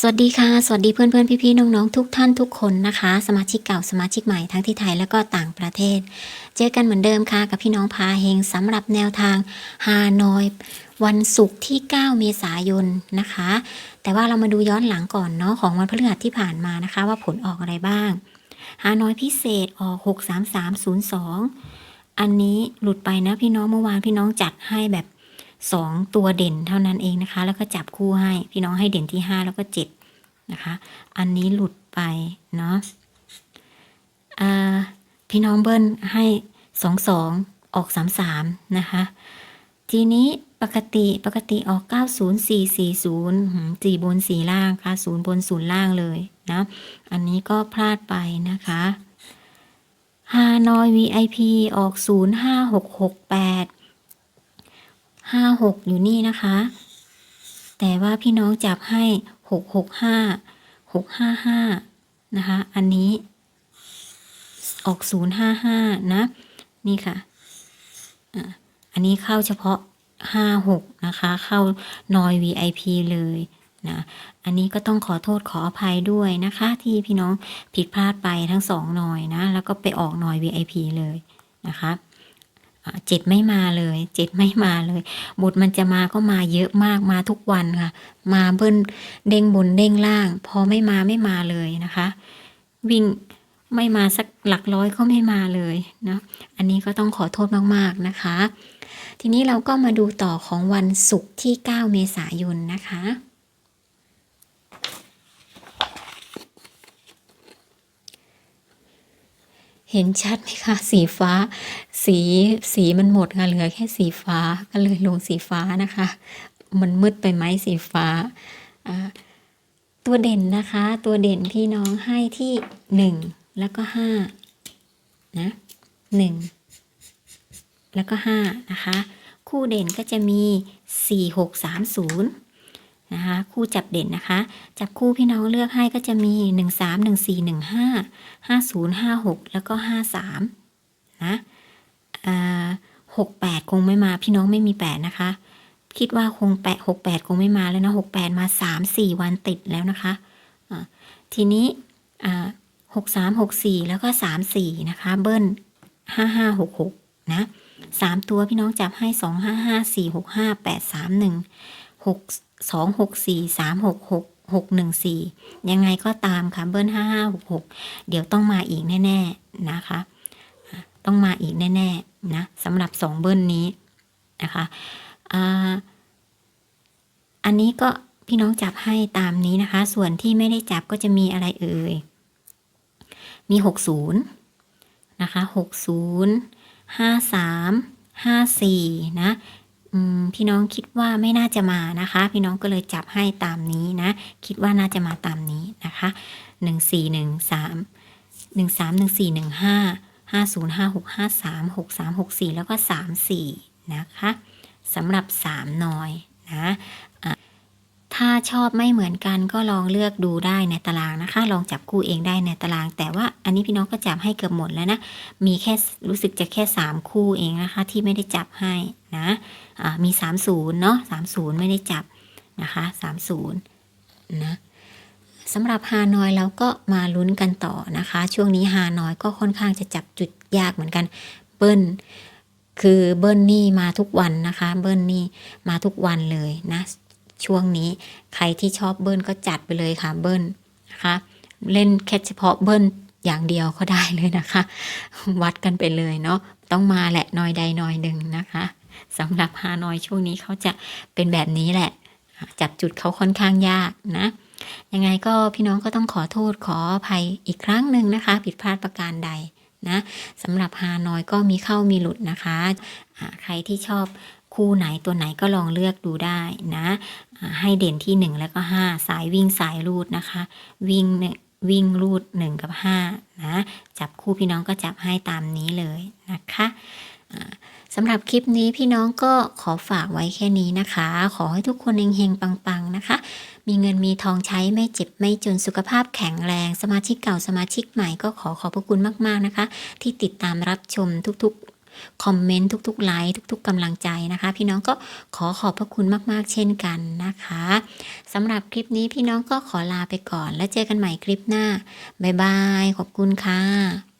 สวัสดีค่ะ สวัสดีเพื่อนเพื่อนพี่พี่ๆน้องๆทุกท่านทุกคนนะคะ สมาชิกเก่าสมาชิกใหม่ทั้งที่ไทยและก็ต่างประเทศ เจอกันเหมือนเดิมค่ะ กับพี่น้องพาเฮงสำหรับแนวทางฮานอย วันศุกร์ที่ 9 เมษายนนะคะ แต่ว่าเรามาดูย้อนหลังก่อนเนาะของวันพฤหัสที่ผ่านมานะคะ ว่าผลออกอะไรบ้างฮานอยพิเศษออก63302 อันนี้หลุดไปนะพี่น้องเมื่อวานพี่น้องจัดให้แบบ สองตัวเด่นเท่านั้นเองนะคะ แล้วก็จับคู่ให้พี่น้องให้เด่นที่ห้าแล้วก็เจ็ดนะคะ อันนี้หลุดไปเนาะพี่น้องเบิ้ลให้สองสองออกสามสามนะคะ ทีนี้ปกติปกติออก 90440สี่บนสี่ล่างค่ะศูนย์บนศูนย์ล่างเลยนะ อันนี้ก็พลาดไปนะคะฮานอย VIP ออก 05668 ห้าหกอยู่นี่นะคะ แต่ว่าพี่น้องจับให้หกหกห้าหกห้าห้านะคะ อันนี้ ออกศูนย์ห้าห้านะ นี่ค่ะอันนี้เข้าเฉพาะห้าหกนะคะ เข้านอย VIP เลยนะอันนี้ก็ต้องขอโทษขออภัยด้วยนะคะ ที่พี่น้องผิดพลาดไปทั้งสองหน่อยนะ แล้วก็ไปออกนอย VIP เลยนะคะ จ็ดไม่มาเลยเจ็ดไม่มาเลยบทมันจะมาก็มาเยอะมากมาทุกวันค่ะ มาเบิ้ลเด้งบนเด้งล่าง พอไม่มาไม่มาเลยนะคะ วิ่งไม่มาสักหลักร้อยก็ไม่มาเลยนะอันนี้ก็ต้องขอโทษมากๆนะคะ ทีนี้เราก็มาดูต่อของวันศุกร์ที่ 9 เมษายนนะคะ เห็นชัดไหมคะ สีฟ้า สีสีมันหมดค่ะเหลือแค่สีฟ้าก็เลยลงสีฟ้านะคะ มันมืดไปไหมสีฟ้า ตัวเด่นนะคะ ตัวเด่นพี่น้องให้ที่หนึ่งแล้วก็ห้านะหนึ่งแล้วก็ห้านะคะ คู่เด่นก็จะมีสี่หกสามศู นะคะคู่จับเด่นนะคะ จับคู่พี่น้องเลือกให้ก็จะมีหนึ่งสามหนึ่งสี่หนึ่งห้าห้าศูนย์ห้าหกแล้วก็ห้าสามนะหกแปดคงไม่มาพี่น้องไม่มีแปดนะคะ คิดว่าคงแปดหกแปดคงไม่มาแล้วนะหกแปดมาสามสี่วันติดแล้วนะคะทีนี้หกสามหกสี่แล้วก็สามสี่นะคะ เบิ้ลห้าห้าหกหกนะสามตัวพี่น้องจับให้สองห้าห้าสี่หกห้าแปดสามหนึ่งหก สองหกสี่สามหกหกหกหนึ่งสี่ยังไงก็ตามค่ะเบิ้ลห้าห้าหกหกเดี๋ยวต้องมาอีกแน่ ๆนะคะ ต้องมาอีกแน่ๆนะสำหรับสองเบิ้ลนี้นะคะอันนี้ก็พี่น้องจับให้ตามนี้นะคะ ส่วนที่ไม่ได้จับก็จะมีอะไรเอ่ย มีหกศูนย์นะคะหกศูนย์ห้าสามห้าสี่นะ อืมพี่น้องคิดว่าไม่น่าจะมานะคะ พี่น้องก็เลยจับให้ตามนี้นะ คิดว่าน่าจะมาตามนี้นะคะหนึ่งสี่หนึ่งสามหนึ่งสามหนึ่งสี่หนึ่งห้าห้าศูนย์ห้าหกห้าสามหกสามหกสี่แล้วก็สามสี่นะคะสำหรับสามนอยนะอะ ถ้าชอบไม่เหมือนกันก็ลองเลือกดูได้ในตารางนะคะ ลองจับคู่เองได้ในตาราง แต่ว่าอันนี้พี่น้องก็จับให้เกือบหมดแล้วนะ มีแค่รู้สึกจะแค่สามคู่เองนะคะ ที่ไม่ได้จับให้นะอ่ามีสามศูนย์เนาะสามศูนย์ไม่ได้จับนะคะสามศูนย์นะสำหรับฮานอยเราก็มาลุ้นกันต่อนะคะ ช่วงนี้ฮานอยก็ค่อนข้างจะจับจุดยากเหมือนกันเบิ้ลคือเบิ้ลนี่มาทุกวันนะคะ เบิ้ลนี่มาทุกวันเลยนะ ช่วงนี้ ใครที่ชอบเบิ้ลก็จัดไปเลยค่ะเบิ้ลนะคะ เล่นแค่เฉพาะเบิ้ลอย่างเดียวก็ได้เลยนะคะ วัดกันไปเลยเนาะต้องมาแหละหน้อยใดหน้อยหนึ่งนะคะสำหรับฮานอยช่วงนี้เขาจะเป็นแบบนี้แหละ จับจุดเขาค่อนข้างยากนะยังไงก็พี่น้องก็ต้องขอโทษขออภัยอีกครั้งหนึ่งนะคะ ผิดพลาดประการใดนะสำหรับฮานอยก็มีเข้ามีหลุดนะคะ ใครที่ชอบ คู่ไหนตัวไหนก็ลองเลือกดูได้นะให้เด่นที่ 1 แล้วก็ 5 สายวิ่งสายรูดนะคะ วิ่งวิ่งรูด 1 กับ 5 นะ จับคู่พี่น้องก็จับให้ตามนี้เลยนะคะสำหรับคลิปนี้พี่น้องก็ขอฝากไว้แค่นี้นะคะ ขอให้ทุกคนเฮงๆ ปังๆ นะคะ มีเงินมีทองใช้ไม่เจ็บไม่จนสุขภาพแข็งแรง สมาชิกเก่าสมาชิกใหม่ก็ขอขอบพระคุณมากๆนะคะ ที่ติดตามรับชมทุก คอมเมนต์ทุกๆไลค์ทุก ๆกำลังใจนะคะ พี่น้องก็ขอขอบพระคุณมากๆ เช่นกันนะคะสำหรับคลิปนี้พี่น้องก็ขอลาไปก่อน แล้วเจอกันใหม่คลิปหน้าบ๊ายบายขอบคุณค่ะ